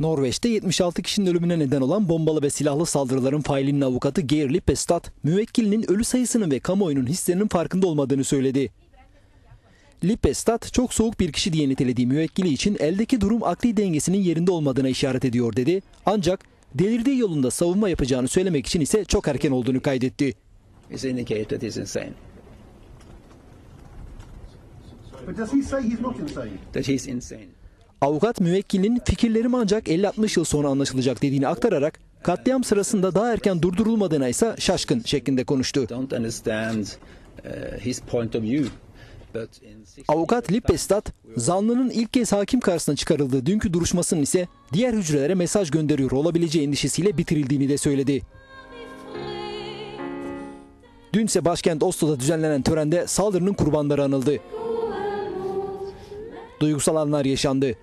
Norveç'te 76 kişinin ölümüne neden olan bombalı ve silahlı saldırıların failinin avukatı Geir Lippestad, müvekkilinin ölü sayısının ve kamuoyunun hislerinin farkında olmadığını söyledi. Lippestad çok soğuk bir kişi diye nitelediği müvekkili için eldeki durum akli dengesinin yerinde olmadığına işaret ediyor dedi. Ancak delirdiği yolunda savunma yapacağını söylemek için ise çok erken olduğunu kaydetti. But does he say he's not insane? that he's insane. Avukat müvekkilinin fikirlerim ancak 50-60 yıl sonra anlaşılacak dediğini aktararak katliam sırasında daha erken durdurulmadığına ise şaşkın şeklinde konuştu. Uh, his point of view. But in 60 Avukat Lippestad, zanlının ilk kez hakim karşısına çıkarıldığı dünkü duruşmasının ise diğer hücrelere mesaj gönderiyor olabileceği endişesiyle bitirildiğini de söyledi. Dünse başkent Oslo'da düzenlenen törende saldırının kurbanları anıldı. Duygusal anlar yaşandı.